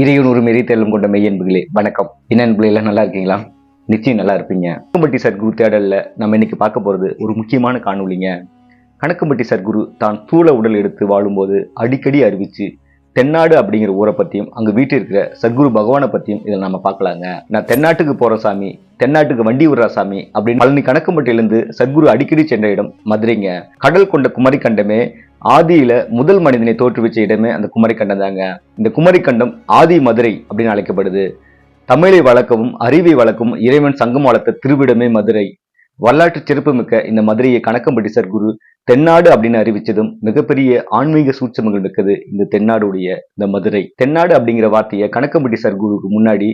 இறைவன் ஒரு மெறித்தெல்லும் கொண்ட மெய்யன்புகளே வணக்கம். என்ன எல்லாம் நல்லா இருக்கீங்களா? நிச்சயம் நல்லா இருப்பீங்க. கணக்கம்பட்டி சர்க்குரு தேடலில் நம்ம இன்னைக்கு பார்க்க போறது ஒரு முக்கியமான காணொளிங்க. கணக்கம்பட்டி சர்க்குரு தான் தூள உடல் எடுத்து வாழும்போது அடிக்கடி அறிவிச்சு தென்னாடு அப்படிங்கிற ஊரை பற்றியும் அங்கே வீட்டில் இருக்கிற சத்குரு பகவானை பற்றியும் இதில் நம்ம பார்க்கலாங்க. நான் தென்னாட்டுக்கு போகிற சாமி தென்னாட்டுக்கு வண்டி விடுறா சாமி அப்படின்னு பழனி கணக்கம்பட்டியிலிருந்து சத்குரு அடிக்கடி சென்ற இடம் மதுரைங்க. கடல் கொண்ட குமரி கண்டமே ஆதியில முதல் மனிதனை தோற்றுவிச்ச இடமே அந்த குமரிக்கண்டம் தாங்க. இந்த குமரிக்கண்டம் ஆதி மதுரை அப்படின்னு அழைக்கப்படுது. தமிழை வளர்க்கவும் அறிவை வளர்க்கவும் இறைவன் சங்கம் வளர்த்த திருவிடமே மதுரை. வரலாற்று சிறப்புமிக்க இந்த மதுரையை கணக்கம்பட்டி சர்க்குரு தென்னாடு அப்படின்னு அறிவிச்சதும் மிகப்பெரிய ஆன்மீக சூட்சமங்கள் மிக்கது இந்த தென்னாடுடைய இந்த மதுரை. தென்னாடு அப்படிங்கிற வார்த்தையை கணக்கம்பட்டி சர்க்குருக்கு முன்னாடி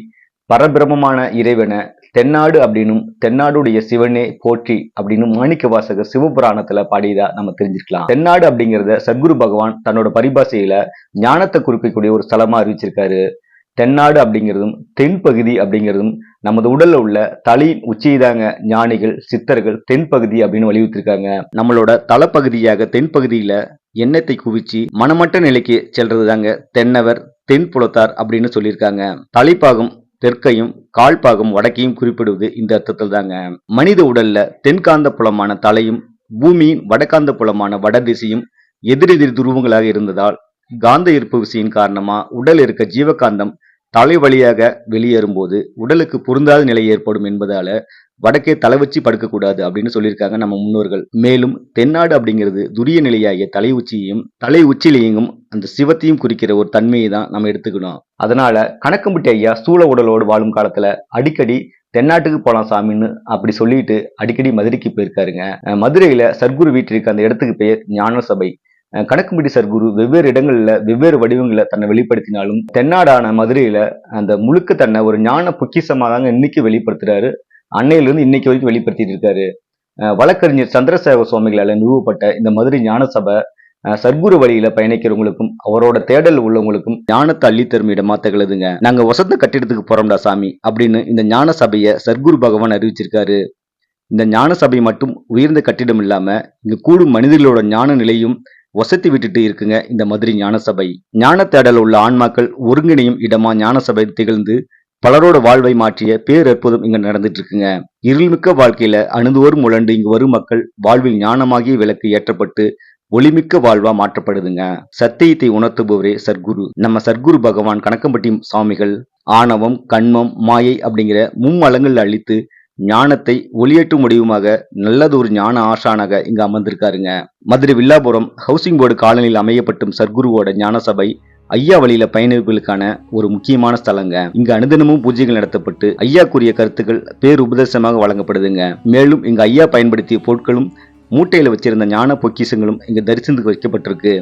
பரபிரமமான இறைவனை தென்னாடு அப்படின்னும் தென்னாடுடைய சிவனே போற்றி அப்படின்னு மாணிக்க வாசகர் சிவபுராணத்துல பாடியதா நம்ம தெரிஞ்சுக்கலாம் தென்னாடு அப்படிங்கிறத சத்குரு பகவான் தன்னோட பரிபாசையில ஞானத்தை குறிக்கக்கூடிய ஒரு ஸ்தலமா அறிவிச்சிருக்காரு. தென்னாடு அப்படிங்கிறதும் தென்பகுதி அப்படிங்கிறதும் நமது உடல்ல உள்ள தலையின் உச்சிதாங்க ஞானிகள் சித்தர்கள் தென்பகுதி அப்படின்னு வலியுறுத்திருக்காங்க. நம்மளோட தலைப்பகுதியாக தென்பகுதியில எண்ணத்தை குவிச்சு மனமட்ட நிலைக்கு செல்றது தாங்க தென்னவர் தென் புலத்தார் அப்படின்னு சொல்லியிருக்காங்க. தலைப்பாகம் தெற்கையும் கால்பாகம் வடக்கையும் குறிப்பிடுவது இந்த அர்த்தத்தில் தாங்க மனித உடல்ல தென்காந்த புலமான தலையும் பூமியின் வடகாந்த புலமான வடதிசையும் எதிரெதிர் துருவங்களாக இருந்ததால் காந்த ஈர்ப்பு விசையின் காரணமா உடல் இருக்க ஜீவகாந்தம் தலை வழியாக வெளியேறும்போது உடலுக்கு பொருந்தாத நிலை ஏற்படும் என்பதால வடக்கே தலை வச்சு படுக்கக்கூடாது அப்படின்னு சொல்லியிருக்காங்க நம்ம முன்னோர்கள். மேலும் தென்னாடு அப்படிங்கிறது துரிய நிலையாகிய தலை உச்சியையும் தலை உச்சிலேயும் அந்த சிவத்தையும் குறிக்கிற ஒரு தன்மையை தான் நம்ம எடுத்துக்கணும். அதனால கணக்கம்பட்டி ஐயா சூழ உடலோடு வாழும் காலத்துல அடிக்கடி தென்னாட்டுக்கு போலாம் சாமின்னு அப்படி சொல்லிட்டு அடிக்கடி மதுரைக்கு போயிருக்காருங்க. மதுரையில சர்க்குரு வீட்டிற்கு அந்த இடத்துக்கு பெயர் ஞான சபை கணக்குமிடி சர்க்குரு வெவ்வேறு இடங்களில் வெவ்வேறு வடிவங்களை தன்னை வெளிப்படுத்தினாலும் தென்னாடான மதுரையில் அந்த முழுக்க தன்னை ஒரு ஞான பொக்கிசமாக தாங்க இன்னைக்கு வெளிப்படுத்துறாரு. அன்னையிலிருந்து இன்னைக்கு வரைக்கும் வெளிப்படுத்திட்டு இருக்காரு. வழக்கறிஞர் சந்திரசேகர சுவாமிகளால் நிறுவப்பட்ட இந்த மதுரை ஞான சபை சர்க்குரு வழியில பயணிக்கிறவங்களுக்கும் அவரோட தேடல் உள்ளவங்களுக்கும் ஞானத்தை அள்ளித்தரும் இடமா திகழுதுங்க. நாங்க வசந்த கட்டிடத்துக்கு போறோம்டா சாமி அப்படின்னு இந்த ஞான சபையை சர்க்குரு பகவான் அறிவிச்சிருக்காரு. இந்த ஞான சபை மட்டும் உயர்ந்த கட்டிடம் இல்லாம இங்க கூடும் மனிதர்களோட ஞான நிலையும் வசதி விட்டுட்டு இருக்குங்க இந்த மதுரை ஞான சபை ஞான தேடல் உள்ள ஆன்மாக்கள் ஒருங்கிணையும் இடமா ஞானசபை திகழ்ந்து பலரோட வாழ்வை மாற்றிய பேரற்புதம் இங்க நடந்துட்டு இருக்குங்க இருள்மிக்க வாழ்க்கையில அணுதோறும் உழண்டு இங்கு வரும் மக்கள் வாழ்வில் ஞானமாகிய விளக்கு ஏற்றப்பட்டு ஒளிமிக்க வாழ்வா மாற்றப்படுதுங்க. சத்தியத்தை உணர்த்துபவரே சர்க்குரு. நம்ம சர்க்குரு பகவான் கணக்கம்பட்டி சுவாமிகள் ஆணவம் கண்மம் மாயை அப்படிங்கிற மும்மலங்கள் அழித்து ஞானத்தை ஒளியேற்றும் முடிவுமாக நல்லதொரு ஞான ஆசானாக இங்கு அமர்ந்திருக்காருங்க. மதுரை வில்லாபுரம் ஹவுசிங் போர்டு காலனியில் அமையப்பட்டும் சர்க்குருவோட ஞான சபை ஐயா வழியில பயணிகளுக்கான ஒரு முக்கியமான ஸ்தலங்க. இங்க அனுதினமும் பூஜைகள் நடத்தப்பட்டு ஐயா கூறிய கருத்துக்கள் பேருபதேசமாக வழங்கப்படுதுங்க. மேலும் இங்க ஐயா பயன்படுத்திய பொருட்களும் மூட்டையில வச்சிருந்த ஞான பொக்கிஷங்களும் இங்க தரிசனத்துக்கு வைக்கப்பட்டிருக்கு.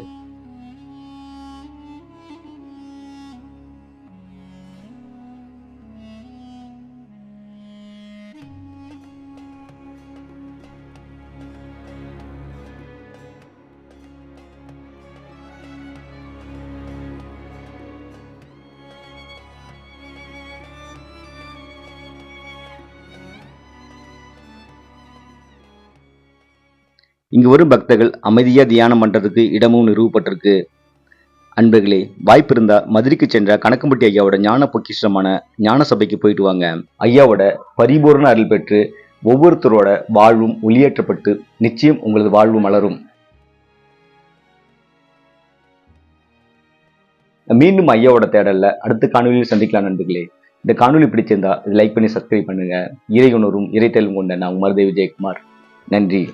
இங்கு வரும் பக்தர்கள் அமைதியாக தியானம் பண்ணுறதுக்கு இடமும் நிறுவப்பட்டிருக்கு. அன்பர்களே வாய்ப்பு இருந்தா மதுரைக்கு சென்ற கணக்கம்பட்டி ஐயாவோட ஞான பொக்கிஷமான ஞான சபைக்கு போயிட்டு வாங்க. ஐயாவோட பரிபூர்ண அருள் பெற்று ஒவ்வொருத்தரோட வாழ்வும் ஒளியேற்றப்பட்டு நிச்சயம் உங்களது வாழ்வு மலரும் மீண்டும் ஐயாவோட தேடல்ல அடுத்த காணொலியில் சந்திக்கலாம் நண்பர்களே. இந்த காணொலி பிடிச்சிருந்தா லைக் பண்ணி சப்ஸ்கிரைப் பண்ணுங்க. இறை உணரும் இறைத்தலும் கொண்ட நான் உமர்தேவ் விஜயகுமார். நன்றி.